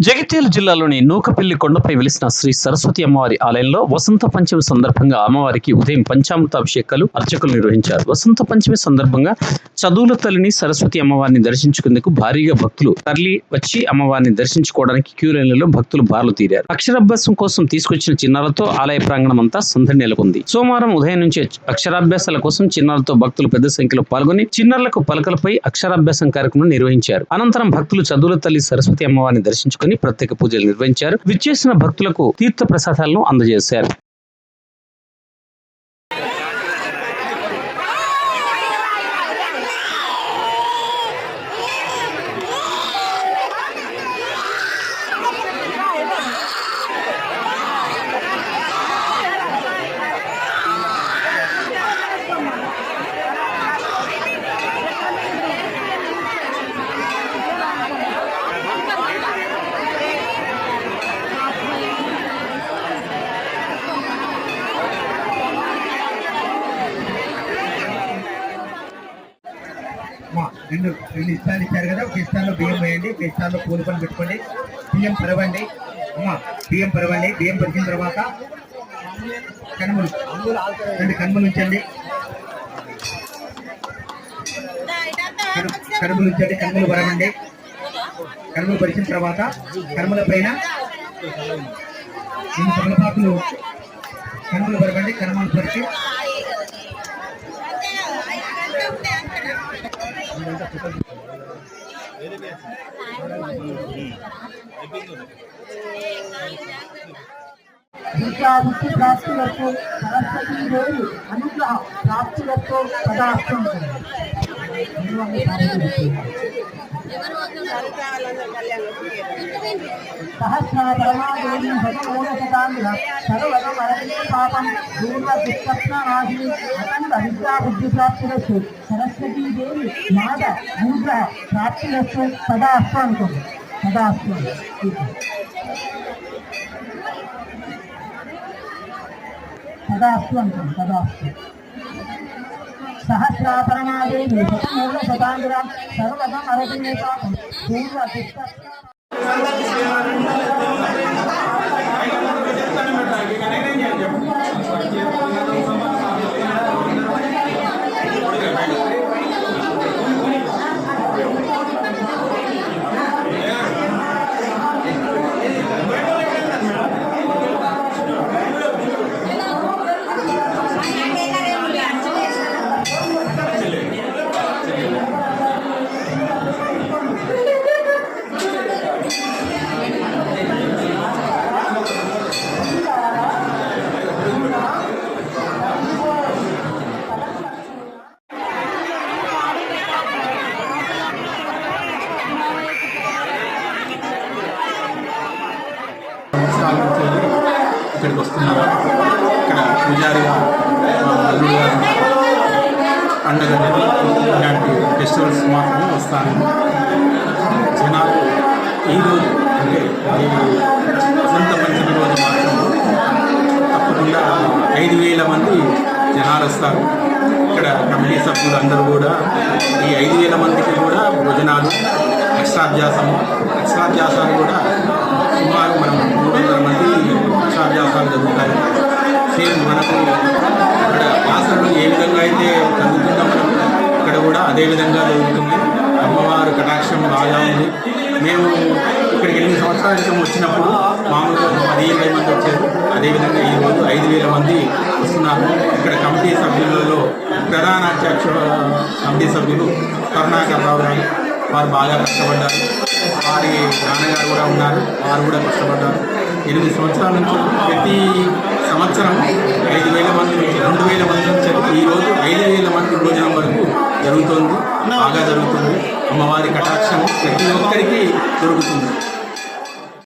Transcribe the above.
జగిత్యాల జిల్లాలోని నూకపల్లి కొండపై వెలిసిన శ్రీ సరస్వతి అమ్మవారి ఆలయంలో వసంత పంచమి సందర్భంగా అమ్మవారికి ఉదయం పంచామృతాభిషేకాలు అర్చకులు నిర్వహించారు. వసంత పంచమి సందర్భంగా చదువుల తల్లిని సరస్వతి అమ్మవారిని దర్శించుకునేందుకు భారీగా భక్తులు తరలి వచ్చి అమ్మవారిని దర్శించుకోవడానికి క్యూ లైన్లలో భక్తులు బారులు తీరారు. అక్షరాభ్యాసం కోసం తీసుకొచ్చిన చిన్నాలతో ఆలయ ప్రాంగణం అంతా సందడి నెలకొంది. సోమవారం ఉదయం నుంచి అక్షరాభ్యాసాల కోసం చిన్నాలతో భక్తులు పెద్ద సంఖ్యలో పాల్గొని చిన్నారులకు పలకలపై అక్షరాభ్యాసం కార్యక్రమం నిర్వహించారు. అనంతరం భక్తులు చదువుల తల్లి సరస్వతి అమ్మవారిని దర్శించుకుని ప్రత్యేక పూజలు నిర్వహించారు. విచ్చేసిన భక్తులకు తీర్థ ప్రసాదాలను అందజేశారు. రెండు రెండు ఇష్టాలు ఇచ్చారు కదా ఒక ఇష్టాల్లో బియ్యం వేయండి ఒక ఇష్టాల్లో పూల పని పెట్టుకోండి. బియ్యం పరవండి. అమ్మ బియ్యం పరవండి. బియ్యం పరిచిన తర్వాత కనుమలు. రెండు కనుమలు ఉంచండి. కనుమలు ఉంచండి కనుమలు పరవండి. కనుమలు పరిచిన తర్వాత కనుమల పైన రెండు తమలపాకులు. కనుమలు పరవండి కనుమలు పరిచి విద్యాబుద్ధి ప్రాప్తులకు సరస్వతీ దేవి అనుగ్రహ ప్రాప్తులకు సదాస్తం सहस्रधर्मादेवी भगमूलशतान्विः सर्वगमरणे पापं पूर्वदुःस्वप्ननाशिनि अखण्ड विद्याबुद्धिप्राप्तिरस्तु सरस्वती देवी नाद अनुग्रह प्राप्तिरस्तु तदा अस्तु तदा अस्तु तदा अस्तु तदा अस्तु సహస్రాపరమాదేవి మూల శతాంధ్రం సర్వదం అరటి పూర్వ ఇక్కడికి వస్తున్నారు? ఇక్కడ పూజారిగా మా అల్లుడు పండగ ఇలాంటి ఫెస్టివల్స్ మాత్రమే వస్తాను జనాలు ఈరోజు అంటే ఈ వసంత పంచమి రోజు మాత్రం తప్పకుండా ఐదు వేల మంది జనాలు వస్తారు. ఇక్కడ కమిటీ సభ్యులు అందరూ కూడా ఈ ఐదు వేల మందికి కూడా భోజనాలు అష్టాభ్యాసము అక్షరాధ్యాసాలు కూడా సుమారు మనం మూడు వందల మంది అష్టాభ్యాసాలు జరుగుతాయి సేమ్ మనకు ఇక్కడ ఆసనలు ఏ విధంగా అయితే జరుగుతుందో మనం ఇక్కడ కూడా అదే విధంగా జరుగుతుంది. అమ్మవారు కటాక్షం బాగా ఉంది. మేము ఇక్కడికి ఎనిమిది సంవత్సరాల క్రితం వచ్చినప్పుడు మామూలుగా పది ఇరవై మంది వచ్చారు. అదేవిధంగా ఈరోజు ఐదు వేల మంది వస్తున్నారు. ఇక్కడ కమిటీ సభ్యులలో ప్రధాన కమిటీ సభ్యులు కరుణాకర్ రావు గారు. వారు బాగా కష్టపడ్డారు. వారి నాన్నగారు కూడా ఉన్నారు. వారు కూడా కష్టపడ్డారు. ఎనిమిది సంవత్సరాల నుంచి ప్రతి సంవత్సరం ఐదు వేల మంది నుంచి రెండు వేల మంది నుంచి ఈరోజు ఐదు వేల మంది భోజనం వరకు జరుగుతుంది. బాగా జరుగుతుంది. అమ్మవారి కటాక్షం ప్రతి ఒక్కరికి దొరుకుతుంది.